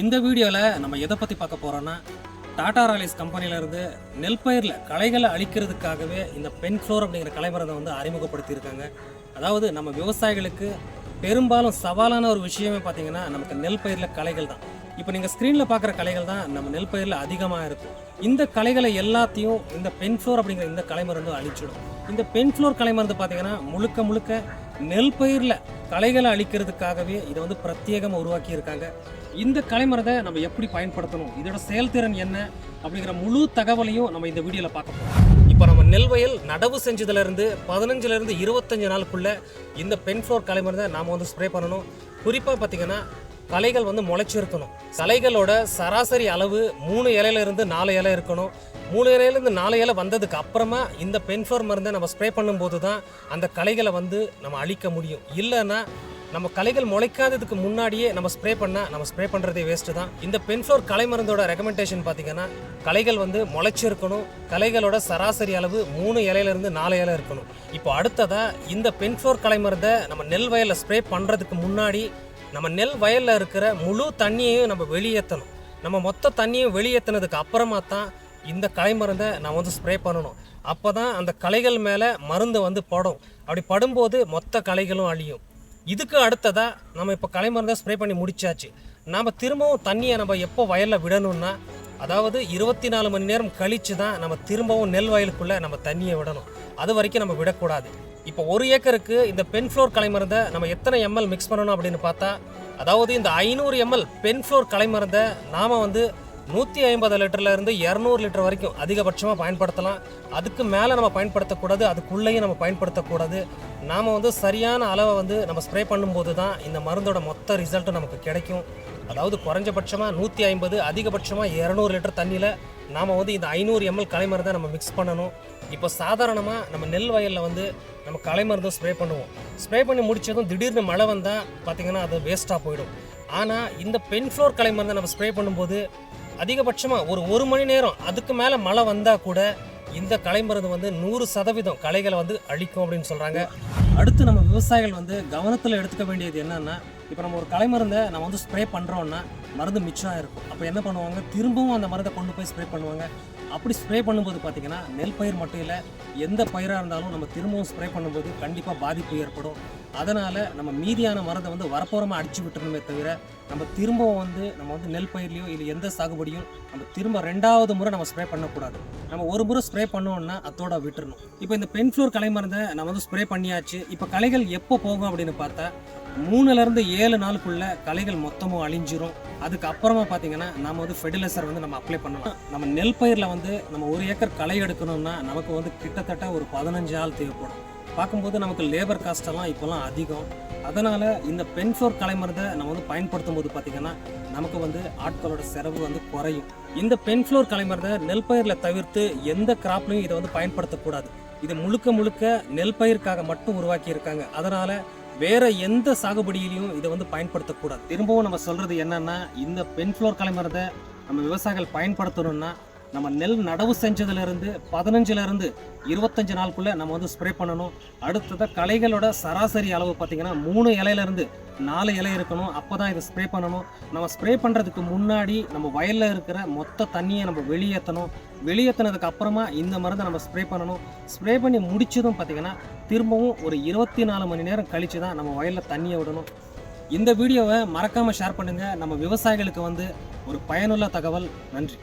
இந்த வீடியோவில் நம்ம எதை பற்றி பார்க்க போகிறோன்னா டாடா ராலிஸ் கம்பெனியிலேருந்து நெல் பயிரில் களைகளை அழிக்கிறதுக்காகவே இந்த பென்ஃப்ளோர் அப்படிங்கிற கலைமரத்தை வந்து அறிமுகப்படுத்தியிருக்காங்க. அதாவது நம்ம விவசாயிகளுக்கு பெரும்பாலும் சவாலான ஒரு விஷயமே பார்த்தீங்கன்னா நமக்கு நெல் பயிரில் களைகள் தான். இப்போ நீங்கள் ஸ்க்ரீனில் பார்க்குற களைகள் தான் நம்ம நெல் பயிரில் அதிகமாக இருக்கும் இந்த களைகளை எல்லாத்தையும் இந்த பென்ஃப்ளோர் அப்படிங்கிற இந்த கலை மருந்து அழிச்சிடும். இந்த பென்ஃப்ளோர் கலை மருந்து பார்த்தீங்கன்னா முழுக்க முழுக்க நெல் பயிரில் கலைகளை அழிக்கிறதுக்காகவே இதை வந்து பிரத்யேகமாக உருவாக்கியிருக்காங்க. இந்த கலை நம்ம எப்படி பயன்படுத்தணும்? இதோட செயல்திறன் என்ன? அப்படிங்கிற முழு தகவலையும் நம்ம இந்த வீடியோவில் பார்க்க போகிறோம் இப்போ நம்ம நெல் வயல் நடவு செஞ்சதுலேருந்து பதினஞ்சுலேருந்து இருபத்தஞ்சு நாளுக்குள்ளே இந்த பென்ஃப்ளோர் ஃப்ளோர் மருந்தை நாம் வந்து ஸ்ப்ரே பண்ணணும். குறிப்பாக பார்த்திங்கன்னா கலைகள் வந்து முளைச்சிருக்கணும். கலைகளோட சராசரி அளவு மூணு இலையில இருந்து நாலு இலை இருக்கணும். மூணு இலையிலேருந்து நாலு இலை வந்ததுக்கு அப்புறமா இந்த பென்ஃபோர் மருந்தை நம்ம ஸ்ப்ரே பண்ணும்போது தான் அந்த களைகளை வந்து நம்ம அழிக்க முடியும். இல்லைன்னா நம்ம கலைகள் முளைக்காததுக்கு முன்னாடியே நம்ம ஸ்ப்ரே பண்ணால் நம்ம ஸ்ப்ரே பண்ணுறதே வேஸ்ட்டு தான். இந்த பென்ஃப்ளோர் கலை மருந்தோட ரெக்கமெண்டேஷன் பார்த்தீங்கன்னா கலைகள் வந்து முளைச்சிருக்கணும். கலைகளோட சராசரி அளவு மூணு இலையிலேருந்து நாலு இலை இருக்கணும். இப்போ அடுத்ததாக இந்த பென்ஃப்ளோர் கலை மருந்தை நம்ம நெல் வயலில் ஸ்ப்ரே பண்ணுறதுக்கு முன்னாடி நம்ம நெல் வயலில் இருக்கிற முழு தண்ணியையும் நம்ம வெளியேற்றணும் நம்ம மொத்த தண்ணியும் வெளியேற்றினதுக்கு அப்புறமா தான் இந்த கலை மருந்தை நான் வந்து ஸ்ப்ரே பண்ணணும். அப்போ தான் அந்த கலைகள் மேலே மருந்து வந்து படும். அப்படி படும்போது மொத்த கலைகளும் அழியும். இதுக்கு அடுத்ததாக நம்ம இப்போ கலை மருந்தை ஸ்ப்ரே பண்ணி முடிச்சாச்சு. நாம் திரும்பவும் தண்ணியை நம்ம எப்போ வயலில் விடணும்னா அதாவது இருபத்தி நாலு மணி நேரம் கழித்து தான் நம்ம திரும்பவும் நெல் வயலுக்குள்ளே நம்ம தண்ணியை விடணும். அது வரைக்கும் நம்ம விடக்கூடாது. இப்போ ஒரு ஏக்கருக்கு இந்த பென்ஃப்ளோர் கலை மருந்தை நம்ம எத்தனை எம்எல் மிக்ஸ் பண்ணணும் அப்படின்னு பார்த்தா அதாவது இந்த ஐநூறு எம்எல் பென்ஃப்ளோர் கலை மருந்தை நாம் வந்து நூற்றி ஐம்பது லிட்டர்லேருந்து இரநூறு லிட்டர் வரைக்கும் அதிகபட்சமாக பயன்படுத்தலாம். அதுக்கு மேலே நம்ம பயன்படுத்தக்கூடாது அதுக்குள்ளேயும் நம்ம பயன்படுத்தக்கூடாது. நாம் வந்து சரியான அளவை வந்து நம்ம ஸ்ப்ரே பண்ணும்போது தான் இந்த மருந்தோட மொத்த ரிசல்ட்டும் நமக்கு கிடைக்கும். அதாவது குறைஞ்சபட்சமாக நூற்றி ஐம்பது அதிகபட்சமாக இரநூறு லிட்டர் தண்ணியில் நாம் வந்து இந்த ஐநூறு எம்எல் கலைமருந்தை நம்ம மிக்ஸ் பண்ணணும். இப்போ சாதாரணமாக நம்ம நெல் வயலில் வந்து நம்ம கலை ஸ்ப்ரே பண்ணுவோம். ஸ்ப்ரே பண்ணி முடிச்சதும் திடீர்னு மழை வந்தால் பார்த்திங்கன்னா அது வேஸ்ட்டாக போயிடும். ஆனால் இந்த பென்ஃப்ளோர் கலை மருந்தை நம்ம ஸ்ப்ரே பண்ணும்போது அதிகபட்சமாக ஒரு ஒரு மணி நேரம் அதுக்கு மேலே மழை வந்தால் கூட இந்த கலை மருந்து வந்து நூறு சதவீதம் களைகளை வந்து அழிக்கும் அப்படின்னு சொல்கிறாங்க அடுத்து நம்ம விவசாயிகள் வந்து கவனத்தில் எடுத்துக்க வேண்டியது என்னென்னா இப்போ நம்ம ஒரு கலை மருந்தை நம்ம வந்து ஸ்ப்ரே பண்ணுறோன்னா மருந்து மிச்சம் இருக்கும் அப்போ என்ன பண்ணுவாங்க? திரும்பவும் அந்த மருந்தை கொண்டு போய் ஸ்ப்ரே பண்ணுவாங்க. அப்படி ஸ்ப்ரே பண்ணும்போது பார்த்தீங்கன்னா நெல் பயிர் மட்டும் இல்லை எந்த பயிராக இருந்தாலும் நம்ம திரும்பவும் ஸ்ப்ரே பண்ணும்போது கண்டிப்பாக பாதிப்பு ஏற்படும். அதனால் நம்ம மீதியான மரத்தை வந்து வரப்போரமாக அடிச்சு விட்டுருணுமே தவிர நம்ம திரும்பவும் வந்து நம்ம வந்து நெல் பயிர்லையோ இல்லை எந்த சாகுபடியும் நம்ம திரும்ப ரெண்டாவது முறை நம்ம ஸ்ப்ரே பண்ணக்கூடாது. நம்ம ஒரு முறை ஸ்ப்ரே பண்ணோம்னா அதோட விட்டுறணும். இப்போ இந்த பென்ஃப்ளோர் கலை மருந்தை நம்ம வந்து ஸ்ப்ரே பண்ணியாச்சு. இப்போ களைகள் எப்போ போகும் அப்படின்னு பார்த்தா மூணுலேருந்து ஏழு நாளுக்குள்ளே களைகள் மொத்தமும் அழிஞ்சிரும். அதுக்கப்புறமா பார்த்தீங்கன்னா நம்ம வந்து ஃபெர்டிலைசர் வந்து நம்ம அப்ளை பண்ணலாம். நம்ம நெல் பயிரில் வந்து நம்ம ஒரு ஏக்கர் களை எடுக்கணும்னா நமக்கு வந்து கிட்டத்தட்ட ஒரு பதினஞ்சு ஆள் தேவைப்படும். பார்க்கும்போது நமக்கு லேபர் காஸ்டெல்லாம் இப்போல்லாம் அதிகம். அதனால் இந்த பென்ஃபோர் கலை மருந்தை நம்ம வந்து பயன்படுத்தும் போது பார்த்திங்கன்னா நமக்கு வந்து ஆட்களோட செலவு வந்து குறையும். இந்த பென்ஃப்ளோர் கலை மருந்தை நெல் பயிரில் தவிர்த்து எந்த கிராப்லையும் இதை வந்து பயன்படுத்தக்கூடாது. இது முழுக்க முழுக்க நெல் பயிருக்காக மட்டும் உருவாக்கியிருக்காங்க அதனால் வேற எந்த சாகுபடியிலையும் இதை வந்து பயன்படுத்தக்கூடாது. திரும்பவும் நம்ம சொல்றது என்னன்னா இந்த பென்ஃப்ளோர் கலைமரத்தை நம்ம விவசாயிகள் பயன்படுத்தணும்னா நம்ம நெல் நடவு செஞ்சதுலேருந்து பதினஞ்சுலேருந்து இருபத்தஞ்சு நாளுக்குள்ளே நம்ம வந்து ஸ்ப்ரே பண்ணணும். அடுத்ததாக களைகளோட சராசரி அளவு பார்த்தீங்கன்னா மூணு இலையிலேருந்து நாலு இலை இருக்கணும். அப்போ தான் இதை ஸ்ப்ரே பண்ணணும். நம்ம ஸ்ப்ரே பண்ணுறதுக்கு முன்னாடி நம்ம வயலில் இருக்கிற மொத்த தண்ணியை நம்ம வெளியேற்றணும். வெளியேற்றினதுக்கு அப்புறமா இந்த மருந்தை நம்ம ஸ்ப்ரே பண்ணணும். ஸ்ப்ரே பண்ணி முடிச்சதும் பார்த்தீங்கன்னா திரும்பவும் ஒரு இருபத்தி நாலு மணி நேரம் கழித்து தான் நம்ம வயலில் தண்ணியை விடணும். இந்த வீடியோவை மறக்காமல் ஷேர் பண்ணுங்கள் நம்ம விவசாயிகளுக்கு வந்து ஒரு பயனுள்ள தகவல். நன்றி.